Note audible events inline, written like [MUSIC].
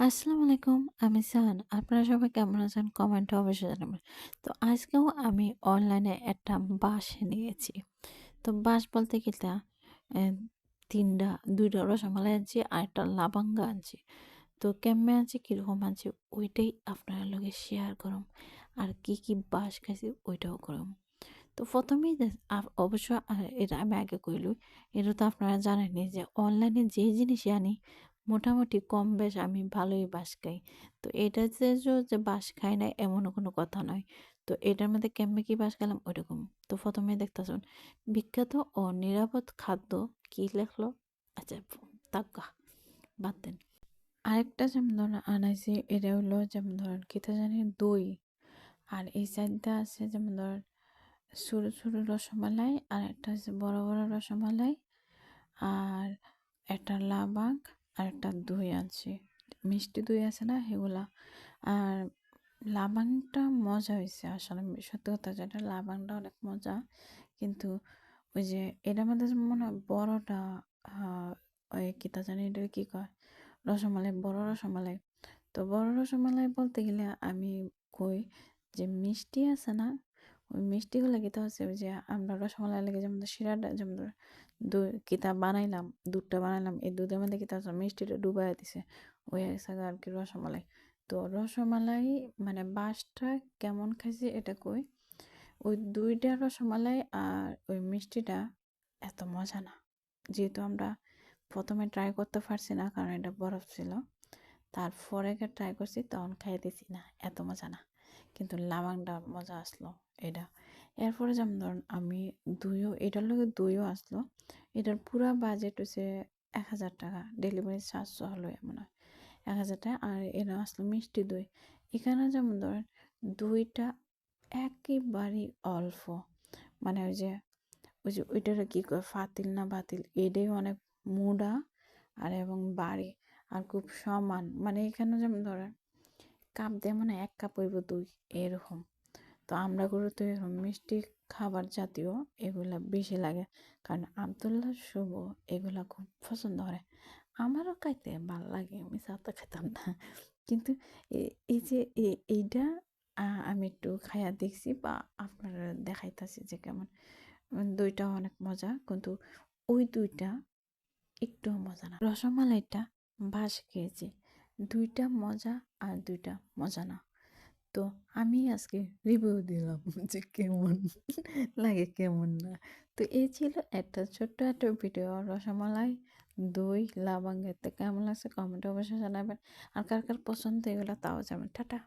আসসালামু আলাইকুম। আমি সান আপনারা সবাই কেমন আছেন? কমেন্টে অবশ্যই জানাবেন। তো আজকেও আমি অনলাইনে একটা বাঁশ নিয়েছি। তো বাঁশ বলতে গেলে এ ৩ টা ২ রসমালাই আনছি আর একটা লাবাঙ্গা আনছি। তো কেমনে আনছি, কীরকম আনছি ওইটাই আপনার লগে শেয়ার করুম। আর কি, কি বাঁশ খাইছি ওইটাও করুম। তো ১ম এই দে আ অবশ্য এটা আমি আগে কইলই। এটা তো আপনারা জানেনই যে অনলাইনে যে জিনিসই আনি মোটামুটি কম বেশ আমি ভালোই বাস খাই। তো এটা যে যে বাঁশ খাই না এমনও কোনো কথা নয়। তো এটার মধ্যে কেমনে কি বাঁশ খেলাম ওইরকম। তো ১ম এই দেখতাছেন বিখ্যাত ও নিরাপদ খাদ্য কি লেখলো? আচ্ছা তাগ্গা বাদ দেন। আরেকটা যেমন ধরেন আনাইছি এটা হলো যেমন ধরেন কিতা জানি দই। আর এই সাইডটা আছে যেমন ধরেন সরু, সরু রসমালাই আর একটা হচ্ছে বড়, বড় রসমালাই আর একটা লাবাং আর একটা দই আছে মিষ্টি দই আছে না সেগুলা। আর লাবাংটা মজা হইছে আসলে সত্যি কথা যেটা লাবাংটা অনেক মজা। কিন্তু ওই যে এটার মধ্যে মনে হয় বড়টা ওই কিতা জানি এটা কি কয়? রসমালাই, বড় রসমালাই। তো বড় রসমালাই বলতে গেলে আমি কই যে মিষ্টি আছে না? ওই মিষ্টিগুলা কিতা হচ্ছে ওই যে আমরা রসমালাই লাগে যেমন শিরাটা যেমন দই কিতা বানাইলাম, দুধটা বানাইলাম। এই দুধের মধ্যে কিতা হচ্ছে মিষ্টিটা ডুবাইয়া দিছে। ওই হইছে আর কি রসমালাই। তো রসমালাই মানে বাঁশটা কেমন খাইছি এটা কই। ওই দুইটা রসমালাই আর ওই মিষ্টিটা এত মজা না। যেহেতু আমরা প্রথমে ট্রাই করতে পারছি না কারণ এটা বরফ ছিল। তারপরে ট্রাই করছি তখন খাইতেছি না। এত মজা না। কিন্তু লাবাংটা মজা আসলো এটা। এরপরে যেমন ধরুন আমি দুইও এটার লগে দুইও আসলো। এটার পুরা বাজেট হচ্ছে এক হাজার টাকা ডেলিভারি চার্জ সহ লইয়া মনে হয়। ৳১,০০০ আর এটা আসলো মিষ্টি দই। এখানে যেমন ধরেন দইটা একেবারেই অল্প। মানে ওই যে ওই যে ওইটারে কী করে ফাতিল না বাতিল এটাই অনেক মোড়া আর এবং বাড়ি আর খুব সমান। মানে এখানে যেমন ধরেন কাপ দিয়ে মনে ১ কাপ হইব দুই এরকম। তো আমরা গরু তো এরকম মিষ্টি খাবার জাতীয় এগুলা বেশি লাগে। কারণ আব্দুল্লাহ, শুভ এগুলা খুব পছন্দ করে। আমারও খাইতে ভালো লাগে। মিছা কথা খেতাম না। কিন্তু এই যে এইটা আমি একটু খাইয়া দেখছি বা আপনারা দেখাইতাছি যে কেমন। দইটাও অনেক মজা। কিন্তু ওই দুইটা একটুও মজা না। রসমালাইটা বাঁশ খেয়েছি। দুইটা মজা আর দুইটা মজা না। তো আমি আজকে রিভিউ দিলাম [LAUGHS] যে কেমন লাগে কেমন না। তো এই ছিল একটা ছোট্ট একটা ভিডিও রসমালাই, দই, লাবাঙ্গের তো কেমন লাগছে কমেন্ট অবশ্যই জানাবেন। আর কার, কার পছন্দ এগুলো তাও জানাবেন। টাটা।